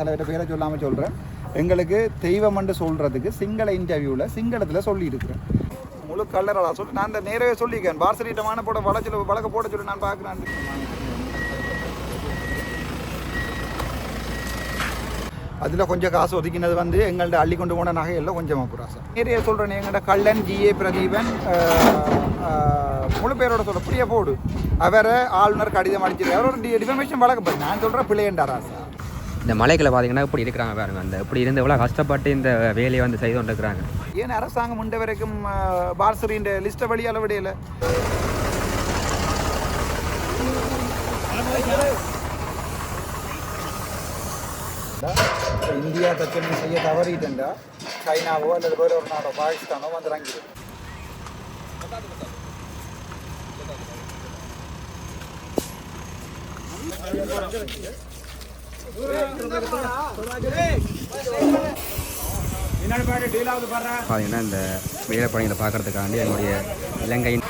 தலைவர்கிட்ட பேரை சொல்லாமல் சொல்கிறேன் எங்களுக்கு தெய்வம்னு சொல்கிறதுக்கு சிங்கள இன்டர்வியூவில் சிங்களத்தில் சொல்லியிருக்கிறேன். முழு கல்லறா சொல்லி நான் அந்த நேரவே சொல்லியிருக்கேன். பார்சலிட்டமான போட வளச்சல் வழக்க போட சொல்லி நான் பார்க்குறேன். அதில் கொஞ்சம் காசு ஒதுக்கினது வந்து எங்கள்ட்ட அள்ளி கொண்டு போன நகையெல்லாம் கொஞ்சமாக புராசம் நிறைய சொல்கிறேன் எங்கள்கிட்ட கள்ளன் ஜிஏ பிரதீபன் முழு பேரோட சொல்ல புரிய போடு. அவரை ஆளுநர் கடிதம் அடிச்சிருக்காரு. அவர் ஒரு டிஃபர்மேஷன் வழக்கப்படும் நான் சொல்கிறேன் பிள்ளையண்டா ராசா இந்த மலைகளை பார்த்தீங்கன்னா இப்படி இருக்கிறாங்க பாருங்க. அந்த இப்படி இருந்து எவ்வளோ கஷ்டப்பட்டு இந்த வேலையை வந்து செய்து கொண்டு இருக்கிறாங்க ஏன் அரசாங்கம் முண்ட வரைக்கும் பார்சரின்ற லிஸ்ட்டை வழியால விடையில இந்தியா தச்சனை செய்ய தவறிட்டா சைனாவோ அல்லது வேற ஒரு நாடோ பாகிஸ்தானோ வந்து இறங்கிடும் பார்த்தீங்கன்னா இந்த வேலை பணிகளை பார்க்கறதுக்காண்டி என்னுடைய இலங்கையின்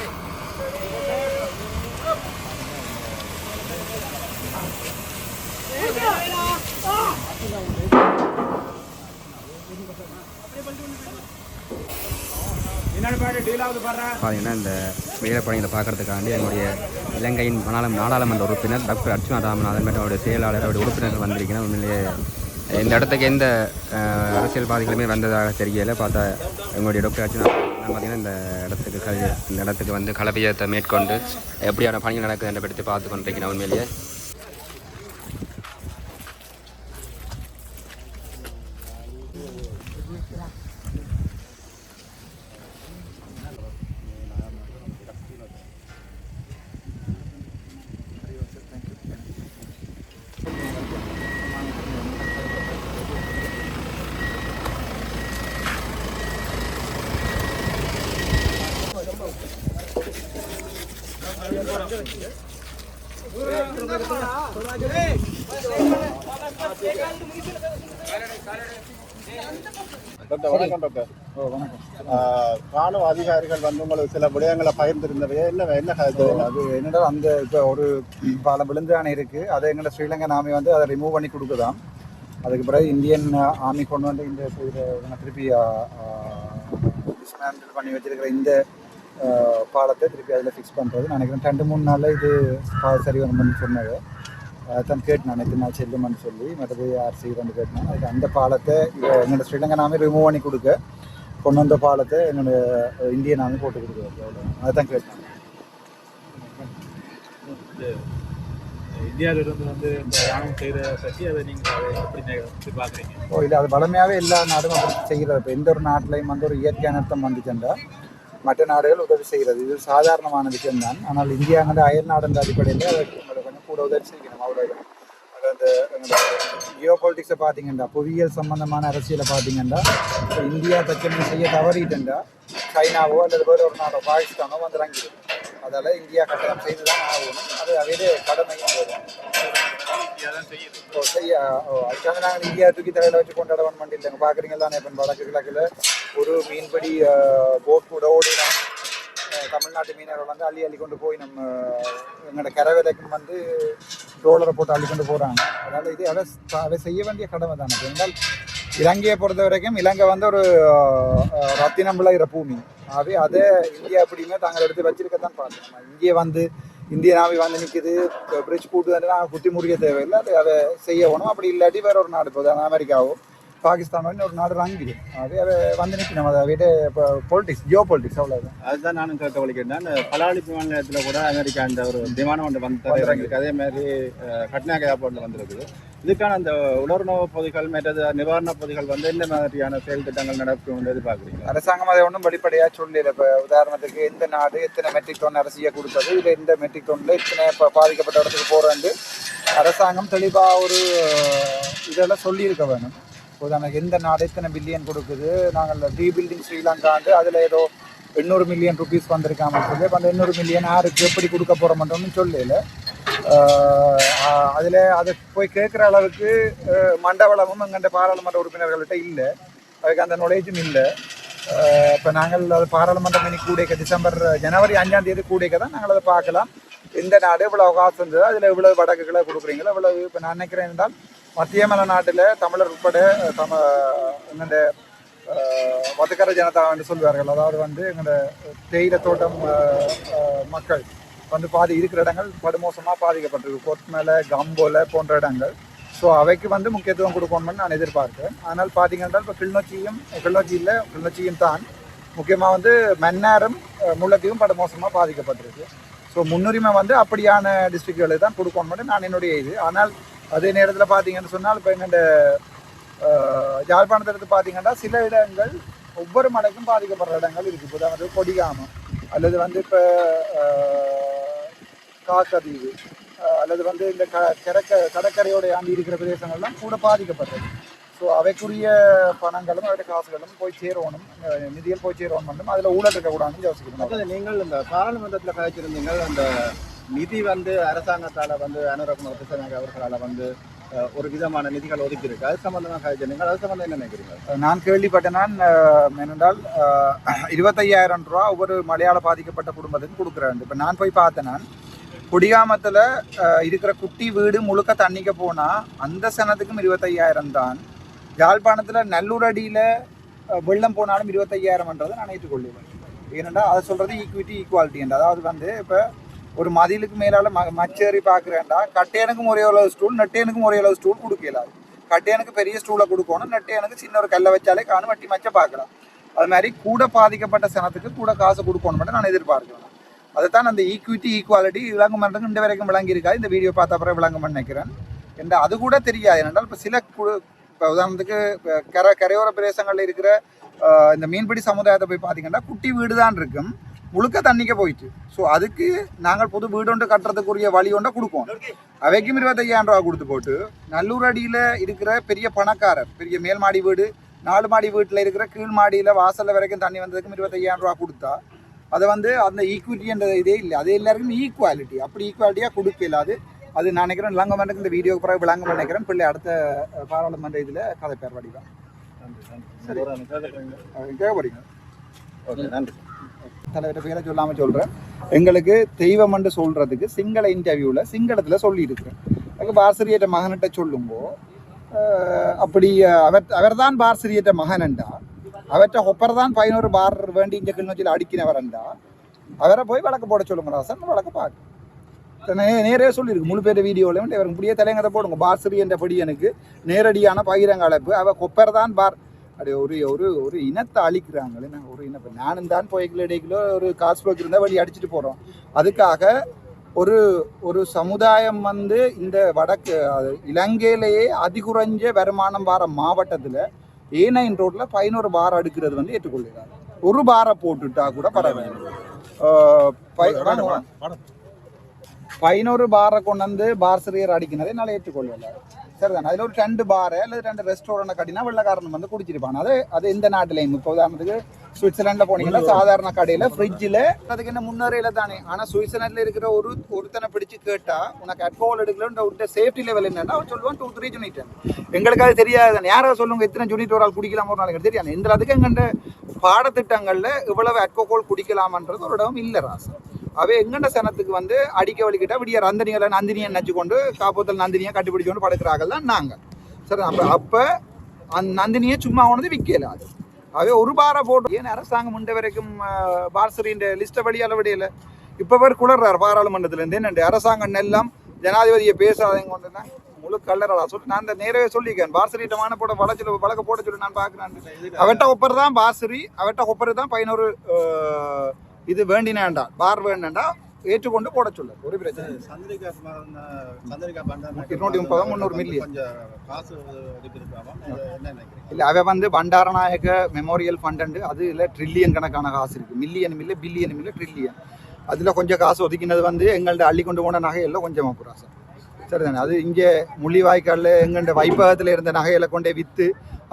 பார்த்தீங்கன்னா இந்த வேலை பார்க்கறதுக்காண்டி என்னுடைய இலங்கையின் நாடாளு நாடாளுமன்ற உறுப்பினர் டாக்டர் அர்ச்சுனா ராமநாதன் மற்றும் அவருடைய செயலாளர் அவருடைய உறுப்பினர்கள் வந்திருக்கிறேன் உண்மையிலேயே இந்த இடத்துக்கு எந்த அரசியல் அரசியல்வாதிகளுமே வந்ததாக தெரியல. பார்த்தா எங்களுடைய டாக்டர் அர்ச்சுனா பார்த்தீங்கன்னா இந்த இடத்துக்கு கல் இந்த இடத்துக்கு வந்து கலப்பையத்தை மேற்கொண்டு எப்படியான பணிகள் நடக்குது என்ற பற்றி பார்த்து கொண்டிருக்கிறேன் உண்மையிலேயே டாக்டர் வணக்கம் டாக்டர் ஓ வணக்கம் ராணுவ அதிகாரிகள் வந்து உங்களுக்கு சில விடயங்களை பகிர்ந்திருந்தவை என்ன என்ன அது என்னடா அந்த இப்போ ஒரு பல விழுந்தானே இருக்கு. அதை எங்கள்ட ஸ்ரீலங்கா நாமி வந்து அதை ரிமூவ் பண்ணி கொடுக்குதான் அதுக்கு பிறகு இந்தியன் ஆமி கொண்டு வந்து இந்த திருப்பி டிஸ்மேண்டில் பண்ணி வச்சிருக்கிற இந்த பாலத்தை திருப்பி அதில் ஃபிக்ஸ் பண்ணுறது நினைக்கிறேன் ரெண்டு மூணு நாளில் இது சரி வரணும்னு சொன்னது. அதான் கேட்டேன் நான் எத்தனை நாள் செல்லுமான்னு சொல்லி. மற்றது ஆர்சி ரெண்டு கேட்டேன். அதுக்கு அந்த பாலத்தை எங்களோட ஸ்ரீலங்கா நாமே ரிமூவ் பண்ணி கொடுக்க. கொண்டு வந்த பாலத்தை என்னோட இந்திய நாமே போட்டு கொடுக்குறது. அதுதான் கேட்டேன். இந்தியாவிலிருந்து வந்து இந்த ராணுவம் செய்கிற பற்றி அதை நீங்கள் எப்படி பார்க்குறீங்க ஓ இல்லை அது வளமையாகவே எல்லா நாடும் செய்கிறது இப்போ எந்த ஒரு நாட்டிலையும் வந்து ஒரு இயற்கை அனர்த்தம் வந்துச்சுண்டா மற்ற நாடுகள் உதவி செய்கிறது. இது சாதாரணமான விஷயம்தான். ஆனால் இந்தியா வந்து அயல் நாடுன்ற அடிப்படையில் அதற்கு கொஞ்சம் கூட உதவி செய்யணும் அவ்வளோ அது அந்த ஜியோ பாலிட்டிக்ஸை பார்த்தீங்கன்னா புவியியல் சம்பந்தமான அரசியலை பார்த்தீங்கன்னா இப்போ இந்தியா தச்சனை செய்ய தவறிட்டுண்டா சைனாவோ அல்லது வேறு ஒரு நாடோ பாகிஸ்தானோ வந்து இறங்கிடும் அதால் இந்தியா கட்டணம் செய்து தான் ஆகணும். அது அவையிலே கடமையும் வரும் இந்தியா ஓ, செய்ய ஓ, அதுக்காக நாங்கள் இந்தியா தூக்கி தலையில் வச்சு கொண்டாட வேணும் இல்லைங்க பார்க்குறீங்களா இப்போ வடக்கு கிழக்கில் ஒரு மீன்படி போட் கூட ஓடி தமிழ்நாட்டு மீனவர்கள் வந்து அள்ளி அள்ளி கொண்டு போய் நம்ம எங்களோட கரை வந்து ரோலரை போட்டு அள்ளி கொண்டு போகிறாங்க அதனால் இது அதை அதை செய்ய வேண்டிய கடமை தானே என்றால் இலங்கையை பொறுத்த வரைக்கும் இலங்கை வந்து ஒரு ரத்தினம் விளையிற பூமி ஆகவே அதை இந்தியா அப்படிங்க தாங்கள் எடுத்து வச்சிருக்கத்தான் பார்க்கணும் இங்கே வந்து இந்திய நாவி வந்து நிற்குது பிரிட்ஜ் கூட்டு வந்து நாங்கள் குத்தி முறிய தேவையில்லை. அதை அதை செய்யணும் அப்படி இல்லாட்டி வேற ஒரு நாடு போதும் அமெரிக்காவோ பாகிஸ்தானோ ஒரு நாடு வாங்கிடும் அது அதை வந்து நிற்கணும் அதை விட இப்போ பொலிட்டிக்ஸ் ஜியோ பொலிட்டிக்ஸ் அவ்வளோதான் அதுதான் நானும் கேட்க வலிக்கிறேன். பலாளி விமான நிலையத்தில் கூட அமெரிக்கா அந்த ஒரு விமானம் ஒன்று வந்து அதே மாதிரி அஹ், கட்னாக் ஏர்போர்ட்டில் வந்திருக்குது. இதுக்கான அந்த உலர்ணவு பொதிகள் மற்றது நிவாரண பொதிகள் வந்து என்ன மாதிரியான செயல் திட்டங்கள் நடக்கும் எதிர்பார்க்குறீங்க? அரசாங்கம் அதை ஒன்றும் வெளிப்படையாக சொல்லல இப்போ உதாரணத்துக்கு எந்த நாடு எத்தனை மெட்ரிக் டன் அரிசியை கொடுத்தது இல்லை இந்த மெட்ரிக் டன்ல இத்தனை இப்போ பாதிக்கப்பட்ட இடத்துக்கு போகிறேன்னு அரசாங்கம் தெளிவாக ஒரு இதெல்லாம் சொல்லியிருக்க வேணும். உதாரணத்துக்கு எந்த நாடு எத்தனை பில்லியன் கொடுக்குது நாங்கள் ரீபில்டிங் ஸ்ரீலங்காண்டு அதில் ஏதோ எண்ணூறு மில்லியன் ருபீஸ் வந்திருக்காமல் சொல்லி அந்த எண்ணூறு மில்லியன் யாருக்கு எப்படி கொடுக்க போகிறோம்ன்றோன்னு சொல்லல அதில் அதை போய் கேட்குற அளவுக்கு அஹ், மண்டபலமும் எங்கள்கிட்ட பாராளுமன்ற உறுப்பினர்கள்ட்ட இல்லை. அதுக்கு அந்த நாலேஜும் இல்லை. இப்போ நாங்கள் அது பாராளுமன்றம் இன்னைக்கு கூடைக்க டிசம்பர் ஜனவரி அஞ்சாம் தேதி கூடைக்க தான் நாங்கள் அதை பார்க்கலாம். எந்த நாடு இவ்வளோ காசு இருந்தது. அதில் இவ்வளோ வடக்குகளை கொடுக்குறீங்களோ இவ்வளோ இப்போ நான் நினைக்கிறேன் என்றால் மத்திய மலைநாட்டில் தமிழர் உட்பட தம இந்த வதக்கர ஜனதா என்று சொல்வார்கள். அதாவது வந்து எங்களோட தேயிலை தோட்டம் மக்கள். வந்து பாதி இருக்கிற இடங்கள் படுமோசமாக பாதிக்கப்பட்டிருக்கு. கொத்மலை கம்போல போன்ற இடங்கள். ஸோ அவைக்கு வந்து முக்கியத்துவம் கொடுக்கணும்னு நான் எதிர்பார்க்கிறேன். ஆனால் பார்த்தீங்கன்னா இப்போ கிளிநொச்சியும் கிளிநொச்சியில் கிளிநொச்சியும் தான். முக்கியமாக வந்து மன்னாரும் முள்ளத்தையும் முல்லைத்தீவும் படுமோசமாக பாதிக்கப்பட்டிருக்கு. ஸோ முன்னுரிமை வந்து அப்படியான டிஸ்ட்ரிக்ட்களுக்கு தான் கொடுக்கணும்னு நான் என்னுடைய இது. ஆனால் அதே நேரத்தில் பார்த்தீங்கன்னு சொன்னால் இப்போ எங்கள்ட யாழ்ப்பாணத்தில் எடுத்து பார்த்தீங்கன்னா சில இடங்கள் ஒவ்வொரு மலைக்கும் பாதிக்கப்படுற இடங்கள் இருக்குது இப்போ உதாரணத்துக்கு கொடிகாமம். அல்லது வந்து இப்போ காக்கதீவு அஹ், அல்லது வந்து இந்த க கடற்க கடற்கரையோட ஆண்டி இருக்கிற பிரதேசங்கள்லாம் கூட பாதிக்கப்பட்டது ஸோ அவைக்குரிய பணங்களும் அவருடைய காசுகளும் போய் சேரணும். நிதியில் போய் சேரணும் மட்டும். அதில் ஊழல் இருக்கக்கூடாதுன்னு யோசிக்கணும். நீங்கள் இந்த பாராளுமன்றத்தில் கழிச்சிருந்தீங்க அந்த நிதி வந்து அரசாங்கத்தால வந்து அனுரகுமார் திசாநாயக் அவர்களால் வந்து ஒரு விதமான நிதிகள் ஒதுக்கி இருக்கு அது சம்பந்தமாக கழிச்சிருந்தீங்க அது சம்பந்தம் என்ன நினைக்கிறீங்க? நான் கேள்விப்பட்டேன். நான் என்னென்றால் இருபத்தையாயிரம் ரூபா ஒவ்வொரு மலையாள பாதிக்கப்பட்ட குடும்பத்துக்கும் கொடுக்குறாங்க. இப்போ நான் போய் பார்த்தேன். நான் குடிகாமத்தில் இருக்கிற குட்டி வீடு முழுக்க தண்ணிக்க போனால் அந்த சனத்துக்கும் இருபத்தையாயிரம் தான். யாழ்ப்பாணத்தில் நல்லூர் அடியில் வெள்ளம் போனாலும் இருபத்தையாயிரம்ன்றதை நான் ஏற்றுக்கொள்ளுவேன் ஏனென்றால் அதை சொல்கிறது ஈக்விட்டி ஈக்குவாலிட்டி அதாவது வந்து இப்போ ஒரு மதிலுக்கு மேலால் ம மச்சேறி பார்க்குறேன்டா கட்டையனுக்கும் ஒரே அளவு ஸ்டூல் நெட்டையனுக்கும் ஒரே அளவு ஸ்டூல் கொடுக்கலாது கட்டையனுக்கு பெரிய ஸ்டூலை கொடுக்கணும் நெட்டையனுக்கு சின்ன ஒரு கல்லை வச்சாலே காணும் வட்டி மச்சை பார்க்கலாம். அது மாதிரி கூட பாதிக்கப்பட்ட சனத்துக்கு கூட காசு கொடுக்கணும் நான் எதிர்பார்க்கிறேன். அதுதான் அந்த ஈக்விட்டி ஈக்குவாலிட்டி விளங்கும் பண்ணுறது இந்த வரைக்கும் விளங்கி இருக்காது இந்த வீடியோ பார்த்த அப்புறம் விளங்கும் நினைக்கிறேன். என்ற அது கூட தெரியாது. ஏனென்றால் இப்போ சில குழு இப்போ உதாரணத்துக்கு கரை கரையோர பிரதேசங்களில் இருக்கிற இந்த மீன்பிடி சமுதாயத்தை போய் பார்த்தீங்கன்னா குட்டி வீடு தான் இருக்கும். முழுக்க தண்ணிக்க போயிட்டு. ஸோ அதுக்கு நாங்கள் புது வீடு ஒன்று கட்டுறதுக்குரிய வழி ஒன்றை கொடுப்போம். அவைக்கும் இருபத்தையாயிரம் ரூபா கொடுத்து போட்டு நல்லூர் அடியில் இருக்கிற பெரிய பணக்காரர் பெரிய மேல் மாடி வீடு நாலு மாடி வீட்டில் இருக்கிற கீழ் மாடியில் வாசலில் வரைக்கும் தண்ணி வந்ததுக்கும் இருபத்தையாயிரம் ரூபா கொடுத்தா அதை வந்து அந்த ஈக்விட்டின்ற இதே இல்லை. அது எல்லாருக்கும் ஈக்குவாலிட்டி அப்படி ஈக்குவாலிட்டியாக கொடுக்கல அது அது நான் நினைக்கிறேன் விளங்கமன்னுக்கு இந்த வீடியோக்கு பிறகு விளங்கம் நினைக்கிறேன். பிள்ளை அடுத்த பாராளுமன்ற இதில் கதை பேர் வடிவா நன்றி நன்றி. கேட்குறீங்க கேட்க போறீங்க ஓகே நன்றி. தலைவர்கிட்ட பேரை சொல்லாமல் சொல்கிறேன் எங்களுக்கு தெய்வம் என்று சொல்கிறதுக்கு சிங்கள இன்டர்வியூவில் சிங்களத்தில் சொல்லியிருக்கிறேன். அதுக்கு பாரசிரியட்ட மகன்கிட்ட சொல்லும்போ அப்படி அஹ், அவர் அவர்தான் பாரசிரியட்ட மகனண்டா அவர்கிட்ட ஒப்பர் தான் பதினோரு பார் வேண்டி இங்கே கிளிநொச்சியில் அடிக்கினவரண்டா அவரை போய் வழக்கு போட சொல்லுங்க ராசன் வழக்கு பார்க்க நே நேரே சொல்லியிருக்கு. முழு பேர் வீடியோவில் இவருக்கு முடிய தலைங்கதை போடுங்க. பாரசிரி என்ற படி எனக்கு நேரடியான பகிரங்க அழைப்பு. அவ கொப்பர் தான் பார். அப்படி ஒரு ஒரு ஒரு இனத்தை அழிக்கிறாங்களே. நான் ஒரு இனம் நானும் தான் போய் இடைக்கிலோ ஒரு காசு போக்கு இருந்தால் வழி அடிச்சுட்டு போகிறோம் அதுக்காக ஒரு ஒரு சமுதாயம் வந்து இந்த வடக்கு அது இலங்கையிலேயே அதிகுறைஞ்ச வருமானம் வார மாவட்டத்தில் ஏ நைன் ரோட்டில் பதினோரு பார் அடுக்கிறது வந்து ஏற்றுக்கொள்கிறாங்க ஒரு பாரை போட்டுட்டா கூட பரவாயில்லை. பதினோரு பாரை கொண்டு வந்து பார் சிறியர் அடிக்கிறதே என்னால் ஏற்றுக்கொள்ளல சரிதான் அதில் ஒரு ரெண்டு பாரை அல்லது ரெண்டு ரெஸ்டாரண்ட் கட்டினா வெள்ளக்காரன் வந்து குடிச்சிருப்பான் அது அது எந்த நாட்டிலையும் இப்போ உதாரணத்துக்கு சுவிட்சர்லாண்டில் போனீங்கன்னா சாதாரண கடையில் ஃப்ரிட்ஜில் அதுக்கு என்ன முன்னரையில் தானே ஆனால் சுவிட்சர்லாண்டில் இருக்கிற ஒரு ஒருத்தனை பிடிச்சு கேட்டால் உனக்கு அட்கோல் எடுக்கலன்ற ஒரு சேஃப்டி லெவல் என்னன்னா அவன் சொல்லுவான் டூ த்ரீ யூனிட் எங்களுக்கு அது தெரியாது யாரோ சொல்லுங்க எத்தனை யூனிட் ஒரு ஆள் குடிக்கலாம் ஒரு நாளைக்கு தெரியாது இந்த அதுக்கு எங்கண்ட பாடத்திட்டங்களில் இவ்வளவு அல்கோஹால் குடிக்கலாமன்றது ஒரு இடம் இல்லை ராசா அவை எங்கண்ட சனத்துக்கு வந்து அடிக்க வலிக்கிட்டா விடிய ரந்தனிகளை நந்தினியை நச்சு கொண்டு காப்போத்தல் நந்தினியை கட்டிப்பிடிச்சு கொண்டு படுக்கிறார்கள் தான் நாங்கள் சரி அப்போ அப்போ அந்த நந்தினியை சும்மா கொண்டு விற்கல அது. அவை ஒரு பாரை போட்டு ஏன் அரசாங்கம் முண்ட வரைக்கும் பாரசரியின் லிஸ்ட்டை வழியால விடையில இப்போ பேர் குளர்றார் பாராளுமன்றத்துலேருந்து என்னண்டு அரசாங்கம் எல்லாம் ஜனாதிபதியை பேசாதவங்க கொண்டுனா முழு கல்லறா சொல்லி நான் இந்த நேரவே சொல்லியிருக்கேன் பாரசரிட்ட மான போட வளச்சல வழக்க போட சொல்லி நான் பார்க்குறேன் அவட்ட ஒப்பர் தான் பாசரி அவட்ட ஒப்பர் தான் பதினோரு இது வேண்டினாண்டா பார் வேண்டாண்டா ஏற்றுக்கொண்டு போட சொல்லு ஒரு பிரச்சனை இல்லை. சந்திரிகா குமாரன் சந்திரிகா பண்டாரநாயக்கா இருநூற்றி முப்பது, முந்நூறு மில்லியன். கொஞ்சம் காசு ஒதுக்கிருக்காம என்ன நினைக்கிறீங்க? இல்லை அவ வந்து பண்டாரநாயக மெமோரியல் ஃபண்டு அது இல்லை ட்ரில்லியன் கணக்கான காசு இருக்குது மில்லியன் இல்லை பில்லியன் இல்லை ட்ரில்லியன் அதில் கொஞ்சம் காசு ஒதுக்கினது வந்து எங்கள்ட்ட அள்ளி கொண்டு போன நகையெல்லாம் கொஞ்சமாக போகிறா சார் சரிதானே? அது இங்கே முள்ளிவாய்க்காலில் எங்கள்ட வைப்பகத்தில் இருந்த நகைகளை கொண்டே விற்று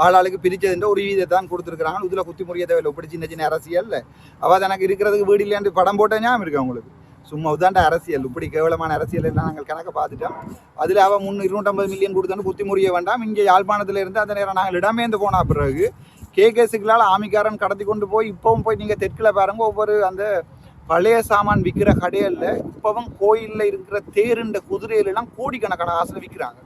ஆளாளுக்கு பிரித்ததுன்ற ஒரு வீதத்தை தான் கொடுத்துருக்குறாங்க. இதில் குத்தி முறிய தேவையில்லை. இப்படி சின்ன சின்ன அரசியல் அவள் எனக்கு இருக்கிறதுக்கு வீடு இல்லையாண்டு படம் போட்ட ஞாபகம் இருக்கு அவங்களுக்கு சும்மா உதாண்ட அரசியல். இப்படி கேவலமான அரசியல் எல்லாம் நாங்கள் கணக்கை பார்த்துட்டோம். அதில் அவள் முன் இருநூற்றம்பது மில்லியன் கொடுத்தோன்னு குத்தி முறிய வேண்டாம். இங்கே யாழ்ப்பாணத்தில் இருந்து அந்த நேரம் நாங்கள் இடமேந்து போன பிறகு கேகேசுகளால் ஆமிக்காரன் கடத்தி கொண்டு போய் இப்போவும் போய் நீங்கள் தெற்கில் பாருங்க. ஒவ்வொரு அந்த பழைய சாமான் விற்கிற கடையில் இப்போவும் கோயிலில் இருக்கிற தேருண்ட குதிரையிலெல்லாம் கோடிக்கணக்கான காசில் விற்கிறாங்க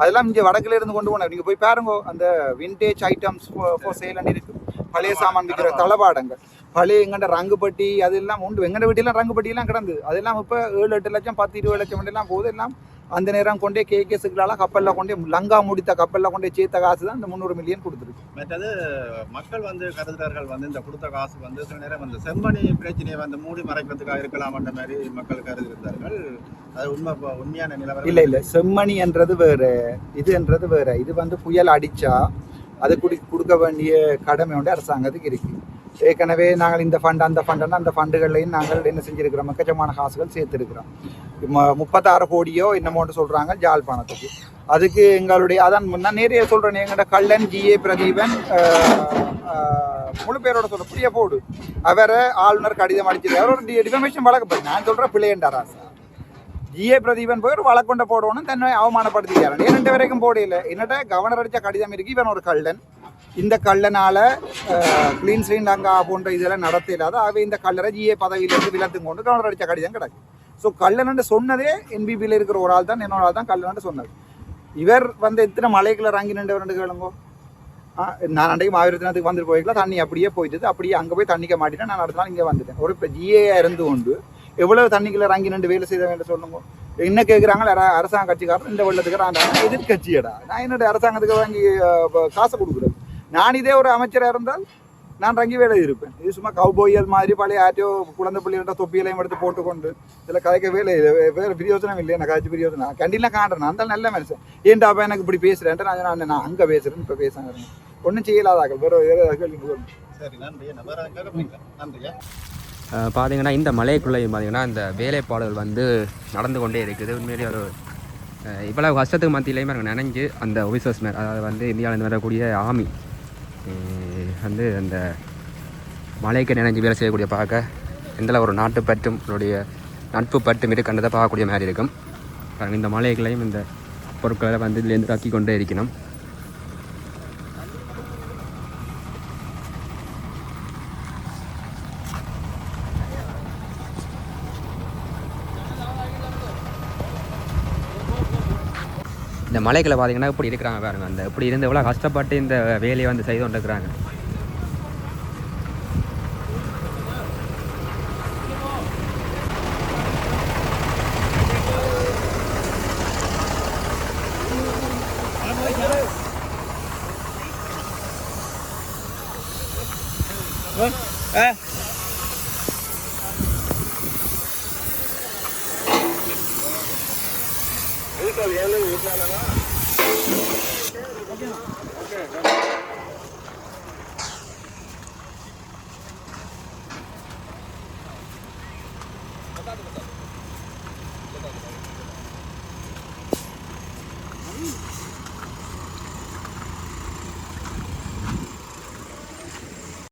அதெல்லாம் இங்கே வடக்குல இருந்து கொண்டு போனோம் நீங்கள் போய் பாருங்க அந்த விண்டேஜ் ஐட்டம்ஸ் ஃபார் சேல் இருக்கு. பழைய சாமான் விற்கிற தளபாடங்கள். பழைய எங்கண்ட ரங்குப்பட்டி அதெல்லாம் உண்டு. எங்கண்ட வீட்டிலாம் ரங்குப்பட்டியெல்லாம் கிடந்தது. அதெல்லாம் இப்போ ஏழு எட்டு லட்சம் பத்து இருபது லட்சம் எல்லாம் போகுது. எல்லாம் அந்த நேரம் கொண்டே கேகேஸுக்களால கப்பலில் கொண்டே லங்கா முடித்த கப்பலில் கொண்டே சேர்த்த காசு தான் இந்த முந்நூறு மில்லியன் கொடுத்துருக்கு. மற்றது மக்கள் வந்து கருதுகிறார்கள் வந்து இந்த கொடுத்த காசு வந்து சில நேரம் அந்த செம்மணி பிரச்சனையை வந்து மூடி மறைக்கிறதுக்காக இருக்கலாம்ன்ற மாதிரி மக்கள் கருதுகிறார்கள் அது உண்மை உண்மையான நிலவரம். இல்லை இல்லை. செம்மணி என்றது வேறு இது என்றது வேறு. இது வந்து புயல் அடித்தா அது குடி கொடுக்க வேண்டிய கடமை வந்து அரசாங்கத்துக்கு இருக்குது ஏற்கனவே நாங்கள் இந்த ஃபண்ட் அந்த ஃபண்டுன்னா அந்த ஃபண்டுகள்லையும் நாங்கள் என்ன செஞ்சிருக்கிறோம்? எக்கச்சமான காசுகள் சேர்த்துருக்கிறோம். ம- முப்பத்தாறு கோடியோ என்னமோன்னு சொல்கிறாங்க ஜாழ்ப்பாணத்துக்கு. அதுக்கு எங்களுடைய அதான் நான் நிறைய சொல்கிறேன் எங்கள்கிட்ட கள்ளன் ஜிஏ பிரதீபன் முழு பேரோட சொல்ல புரிய போடு. அவரை ஆளுநர் கடிதம் அடிச்சிருக்காரு. அவர் ஒரு டிஃபமேஷன் வழக்கப்படும் நான் சொல்கிறேன் பிள்ளையண்டா ஜிஏ பிரதீபன் போய் ஒரு வழக்கொண்ட போடணும் தன்னை அவமானப்படுத்திக்கிறான் இரண்டு வரைக்கும் போடையில என்னட்ட கவர்னர் அடிச்ச கடிதம் இருக்கு. இவன் ஒரு கள்ளன். இந்த கள்ளனால கிளீன் ஸ்ரீலங்கா போன்ற இதெல்லாம் நடத்த இல்லாத அவை இந்த கல்லரை ஜிஏ பதவியிலிருந்து விலத்து கொண்டு கவர்னர் அடித்த கடிதம் கிடக்கு. ஸோ கள்ளன் சொன்னதே என்பிபியில் இருக்கிற ஒரு ஆள் தான் என்னோட ஆள் தான் கள்ளன் சொன்னது. இவர் வந்து எத்தனை மலைகளை இறங்கி நின்று ரெண்டு கேளுங்கோ. நான் அன்றைக்கு ஆயிரத்தினத்துக்கு வந்துட்டு போயிருக்கலாம் தண்ணி அப்படியே போயிட்டு அப்படியே அங்கே போய் தண்ணிக்க மாட்டிட்டேன். நான் அடுத்த நாள் இங்கே வந்துட்டேன். ஒரு இப்போ ஜிஏ இருந்து கொண்டு எவ்வளவு தண்ணிக்குள்ள இறங்கி நின்று வேலை செய்த வேண்டும் சொல்லுங்க. என்ன கேட்குறாங்க அரசாங்க கட்சிக்காரன் இந்த வெள்ளத்துக்கு நான் எதிர்கட்சியடா நான் என்னோட அரசாங்கத்துக்கு வாங்கி காசு கொடுக்குறது. நான் இதே ஒரு அமைச்சராக இருந்தால் நான் ரங்கி வேலை இருப்பேன். இது சும்மா கவுபோயல் மாதிரி பழைய ஆட்டியோ குழந்தை பிள்ளைகளோட தொப்பியலையும் எடுத்து போட்டுக்கொண்டு இதில் கதைக்க வேலை இல்லை. வேறு பிரியோசனம் இல்லை எனக்கு கதைச்சு பிரியோஜனம். கண்டிலாம் காட்டுறேன். அந்த நல்ல மனுஷன். ஏன்டாப்பா எனக்கு இப்படி பேசுகிறேன்ட்டு நான் நான் நான் அங்கே பேசுகிறேன்னு இப்போ பேசுகிறேன் ஒன்றும் செய்யலாதாக்கள். வேறு வேறு கேள்வி சரி நன்றி நன்றியா. பார்த்திங்கன்னா இந்த மலைக்குள்ளேயும் பார்த்திங்கன்னா இந்த வேலைப்பாடுகள் வந்து நடந்து கொண்டே இருக்குது. உண்மையிலேயே ஒரு இவ்வளவு கஷ்டத்துக்கு மத்தியிலையுமே எனக்கு நினைஞ்சு அந்த ஒபிசர்ஸ் மேல் அதாவது வந்து இந்தியாவிலேருந்து வரக்கூடிய ஆமி வந்து அந்த மலைக்கு நினைஞ்சு வேலை செய்யக்கூடிய பார்க்க எந்த ஒரு நாட்டு பற்றும் அவருடைய நட்பு பற்றும் இருக்கின்றதை பார்க்கக்கூடிய மாதிரி இருக்கும். இந்த மலைகளையும் இந்த பொருட்களை வந்து இதுலேருந்து தாக்கி கொண்டே இருக்கணும். இந்த மலைகளை பார்த்தீங்கன்னா எப்படி இருக்கிறாங்க பாருங்கள் அந்த இப்படி இருந்து எவ்வளோ கஷ்டப்பட்டு இந்த வேலையை வந்து செய்து கொண்டு இருக்கிறாங்க 这里也一下了吧 ok